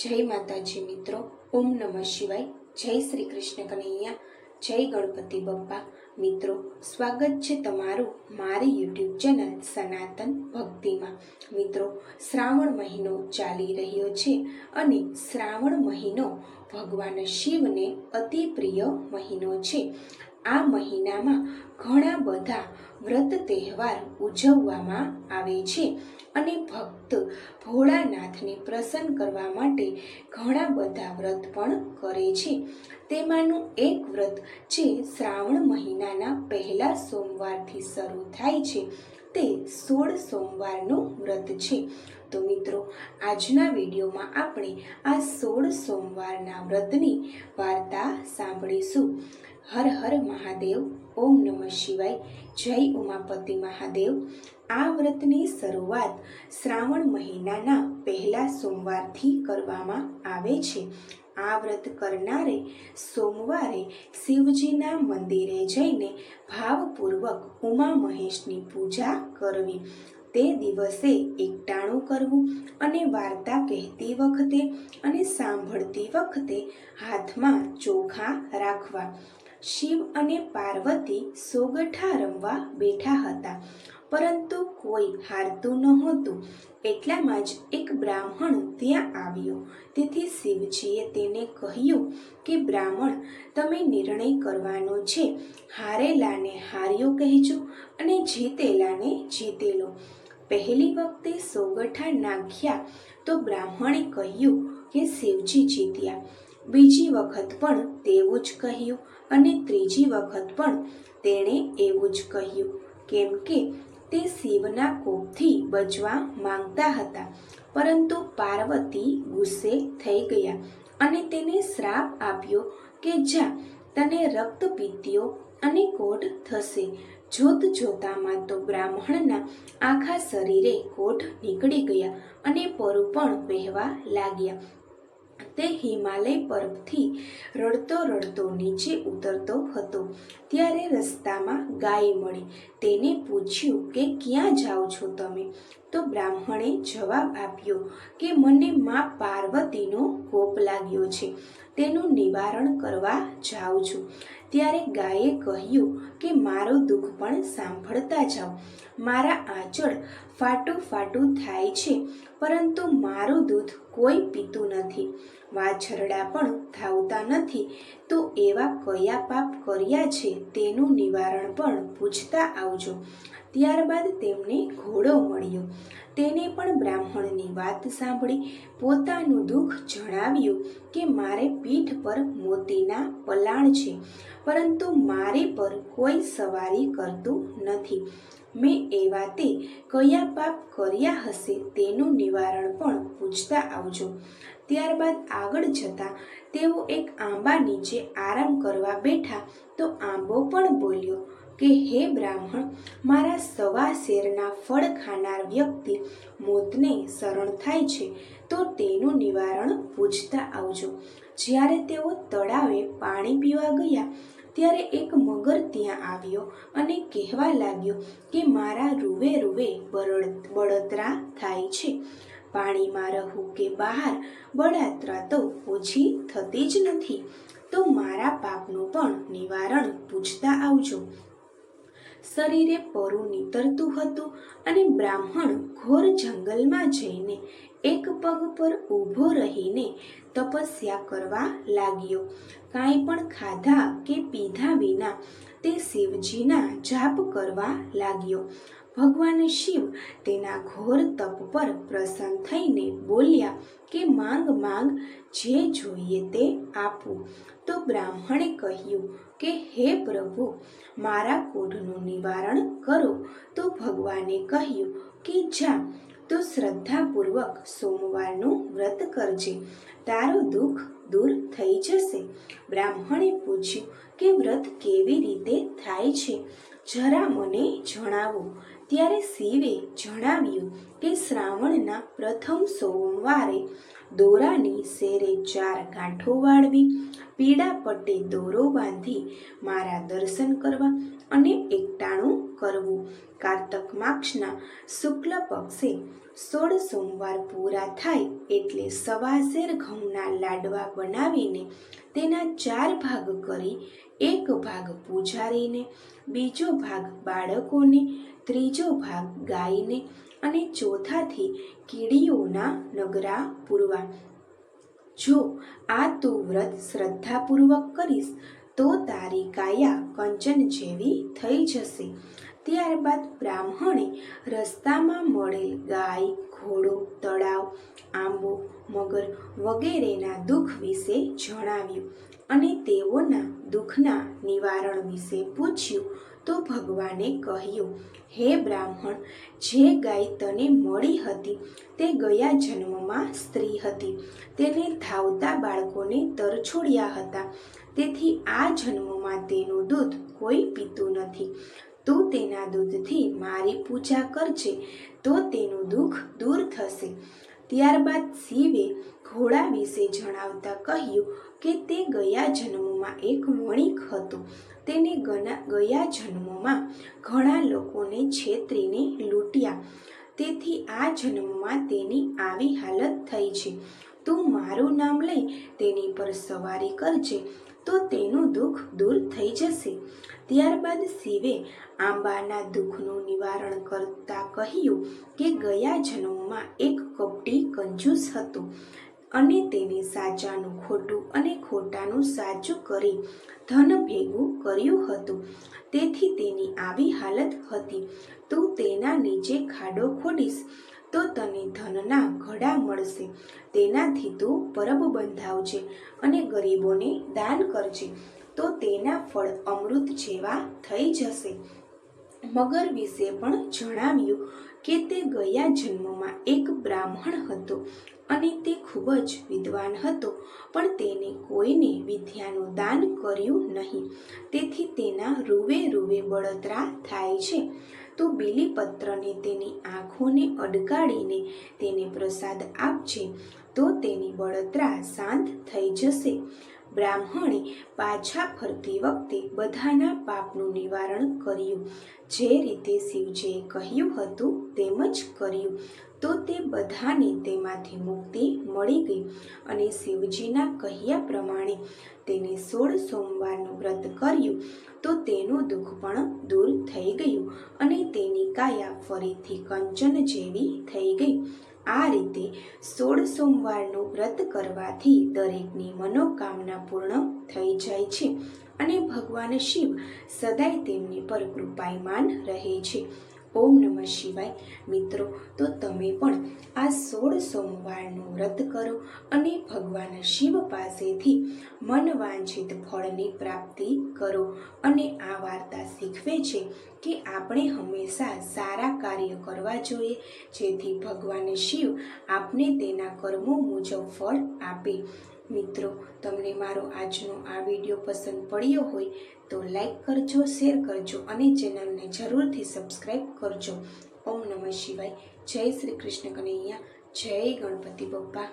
જય માતાજી મિત્રો, ઓમ નમઃ શિવાય. જય શ્રી કૃષ્ણ કનૈયા, જય ગણપતિ બપ્પા. મિત્રો, સ્વાગત છે તમારું મારી યુટ્યુબ ચેનલ સનાતન ભક્તિમાં. મિત્રો, શ્રાવણ મહિનો ચાલી રહ્યો છે અને શ્રાવણ મહિનો ભગવાન શિવને અતિ પ્રિય મહિનો છે. આ મહિનામાં ઘણા બધા વ્રત તહેવાર ઉજવવામાં આવે છે અને ભક્ત ભોળાનાથને પ્રસન્ન કરવા માટે ઘણા બધા વ્રત પણ કરે છે. તેમાંનું એક વ્રત જે શ્રાવણ મહિનાના પહેલા સોમવારથી શરૂ થાય છે, તે સોળ સોમવારનું વ્રત છે. તો મિત્રો, આજના વિડીયોમાં આપણે આ સોળ સોમવારના વ્રતની વાર્તા સાંભળીશું. હર હર મહાદેવ, ઓમ નમઃ શિવાય, જય ઉમાપતિ મહાદેવ. આ વ્રતની શરૂઆત શ્રાવણ મહિનાના પહેલા સોમવારથી કરવામાં આવે છે. આ વ્રત કરનારે સોમવારે શિવજીના મંદિરે જઈને ભાવપૂર્વક ઉમા મહેશની પૂજા કરવી. તે દિવસે એકટાણું કરવું અને વાર્તા કહેતી વખતે અને સાંભળતી વખતે હાથમાં ચોખા રાખવા. શિવ અને પાર્વતી સોગઠા રમવા બેઠા હતા. પરંતુ કોઈ હારતું નહોતું. એટલામાં જ એક બ્રાહ્મણ ત્યાં આવ્યો. તેથી શિવજીએ તેને કહ્યું કે, બ્રાહ્મણ, તમે નિર્ણય કરવાનો છે. હારેલાને હાર્યો કહેજો અને જીતેલાને જીતેલો પહેલી વખતે સોગઠા નાખ્યા તો બ્રાહ્મણે કહ્યું કે, શિવજી જીત્યા. બીજી વખત પણ તેવું જ કહ્યું. અને ત્રીજી વખત પણ તેણે એવું જ કહ્યું, કેમ કે તે શિવના કોપથી બચવા માંગતા હતા. પરંતુ પાર્વતી ગુસ્સે થઈ ગયા અને તેને શ્રાપ આપ્યો કે જા, તને રક્તપિત્તીઓ અને કોઢ થશે. જોત જોતામાં તો બ્રાહ્મણના આખા શરીરે કોઢ નીકળી ગયા અને પરુ પણ વહેવા લાગ્યા. તે હિમાલય પર્વતથી રડતો રડતો નીચે ઉતરતો હતો. ત્યારે રસ્તામાં ગાય મળી. તેને પૂછ્યું કે, ક્યાં જાઓ છો તમે? તો બ્રાહ્મણે જવાબ આપ્યો કે, મને મા પાર્વતીનો કોપ લાગ્યો છે. તેનું નિવારણ કરવા જાઉં છું. ત્યારે ગાયે કહ્યું કે, મારો દુઃખ પણ સાંભળતા જાઓ. મારા આંચળ ફાટું ફાટું થાય છે, પરંતુ મારું દૂધ કોઈ પીતું નથી. વાછરડા પણ ધાવતા નથી. તો એવા કયા પાપ કર્યા છે તેનું નિવારણ પણ પૂછતા આવજો. ત્યારબાદ તેમને ઘોડો મળ્યો. તેને પણ બ્રાહ્મણની વાત સાંભળી પોતાનું દુઃખ જણાવ્યું કે મારે પીઠ પર મોતીના પલાણ છે, પરંતુ મારી પર કોઈ સવારી કરતું નથી. મેં એવા તે કયા પાપ કર્યા હશે તેનું નિવારણ પણ પૂછતા આવજો. ત્યારબાદ આગળ જતા તેઓ એક આંબા નીચે આરામ કરવા બેઠા તો આંબો પણ બોલ્યો, કે હે બ્રાહ્મણ, મારા સવા શેરના ફળ ખાનાર વ્યક્તિ મોતને શરણ થાય છે તો તેનું નિવારણ પૂછતા આવજો. જ્યારે તેઓ તળાવે પાણી પીવા ગયા ત્યારે એક મગર ત્યાં આવ્યો અને કહેવા લાગ્યો કે મારા રૂવે રૂવે બળતરા થાય છે. પાણીમાં રહું કે બહાર, બળાત્રા તો ઓછી થતી જ નથી. તો મારા પાપનું પણ નિવારણ પૂછતા આવજો. શરીરે પરું નીતરતું હતું અને બ્રાહ્મણ ઘોર જંગલમાં જઈને એક પગ પર ઊભો રહીને તપસ્યા કરવા લાગ્યો. કાંઈ પણ ખાધા કે પીધા વિના તે શિવજીના જાપ કરવા લાગ્યો. ભગવાન શિવ તેના ઘોર તપ પર પ્રસન્ન થઈને બોલ્યા કે, માંગ માંગ, જે જોઈએ તે આપું. તો બ્રાહ્મણે કહ્યું કે, હે પ્રભુ, મારા કોઢનું નિવારણ કરો. તો ભગવાને કહ્યું કે, જા, તો શ્રદ્ધાપૂર્વક સોમવારનું વ્રત કરજે, તારું દુઃખ દૂર થઈ જશે. બ્રાહ્મણે પૂછ્યું કે, વ્રત કેવી રીતે થાય છે? જરા મને જણાવો. ત્યારે શિવે જણાવ્યું કે શ્રાવણના પ્રથમ સોમવારે દોરાની શેરે ચાર ગાંઠો વાળવી, પીળા પટ્ટે દોરો બાંધી મારા દર્શન કરવા અને એકટાણું કરવું. કારતક માક્ષના શુક્લ પક્ષે સોળ સોમવાર પૂરા થાય એટલે સવાસેર ઘઉંના લાડવા બનાવીને તેના ચાર ભાગ કરી, એક ભાગ પૂજારીને, બીજો ભાગ બાળકોને, ત્રીજો ભાગ ગાયને અને ચોથાથી કીડીઓના નગરા પૂરવા. જો આ તું વ્રત શ્રદ્ધાપૂર્વક કરીશ, તો તારી કાયા કંચન જેવી થઈ જશે. ત્યારબાદ બ્રાહ્મણે રસ્તામાં મળેલ ગાય, ઘોડો, તળાવ, આંબો, મગર વગેરેના દુઃખ વિશે જણાવ્યું અને તેઓના દુઃખના નિવારણ વિશે પૂછ્યું તો ભગવાને કહ્યું, હે બ્રાહ્મણ, જે ગાય તને મળી હતી તે ગયા જન્મમાં સ્ત્રી હતી. તેને ધાવતા બાળકોને તરછોડ્યા હતા. તેથી આ જન્મમાં તેનું દૂધ કોઈ પીતું નથી. તું તેના દૂધથી મારી પૂજા કરજે, તો તેનું દુઃખ દૂર થશે. ત્યારબાદ શિવે ઘોડા વિશે જણાવતા કહ્યું કે તે ગયા જન્મમાં એક વણિક હતો. તેને ગયા જન્મમાં ઘણા લોકોને છેતરીને લૂંટ્યા. તેથી આ જન્મમાં તેની આવી હાલત થઈ છે. તું મારું નામ લઈ તેની પર સવારી કરજે તો તેનું દુઃખ દૂર થઈ જશે. ત્યારબાદ શિવે આંબાના દુઃખનું નિવારણ કરતા કહ્યું કે ગયા જન્મમાં એક કપટી કંજૂસ હતો અને તેને સાચાનું ખોટું અને ખોટાનું સાચું કરી ધન ભેગું કર્યું હતું. તેથી તેની આવી હાલત હતી. તું તેના નીચે ખાડો ખોડીશ. તો તને ધનના ઘડા મળશે. તેનાથી તું પરબ બંધાવજે અને ગરીબોને દાન કરજે. તો તેના ફળ અમૃત જેવા થઈ જશે. મગર વિશે પણ જણાવ્યું કે તે ગયા જન્મમાં એક બ્રાહ્મણ હતો અને તે ખૂબ જ વિદ્વાન હતો, પણ તેને કોઈને વિદ્યાનું દાન કર્યું નહીં. તેથી તેના રૂવે રૂવે બળતરા થાય છે. તો બીલીપત્રને તેની આંખોને અડકાડીને તેને પ્રસાદ આપજે તો તેની બળતરા શાંત થઈ જશે. બ્રાહ્મણે પાછા ફરતી વખતે બધાના પાપનું નિવારણ કર્યું. જે રીતે શિવજીએ કહ્યું હતું તેમ જ કર્યું. તો તે બધાને તેમાંથી મુક્તિ મળી ગઈ અને શિવજીના કહ્યા પ્રમાણે તેને સોળ સોમવારનું વ્રત કર્યું. તો તેનું દુઃખ પણ દૂર થઈ ગયું અને તેની કાયા ફરીથી કંચન જેવી થઈ ગઈ. આ રીતે સોળ સોમવારનું વ્રત કરવાથી દરેકની મનોકામના પૂર્ણ થઈ જાય છે અને ભગવાન શિવ સદાય તેમની પર કૃપાયમાન રહે છે. ઓમ નમઃ શિવાય. મિત્રો, તો તમે પણ આ સોળ સોમવારનું વ્રત કરો અને ભગવાન શિવ પાસેથી મનવાંછિત ફળની પ્રાપ્તિ કરો અને આ વાર્તા શીખવે છે કે આપણે હંમેશા સારા કાર્ય કરવા જોઈએ, જેથી ભગવાન શિવ આપને તેના કર્મો મુજબ ફળ આપે. મિત્રો, તમને મારો આજનો આ વીડિયો પસંદ પડ્યો હોય તો લાઈક કરજો, શેર કરજો અને ચેનલને જરૂરથી સબસ્ક્રાઈબ કરજો. ઓમ નમઃ શિવાય. જય શ્રી કૃષ્ણ કનૈયા. જય ગણપતિ બપ્પા.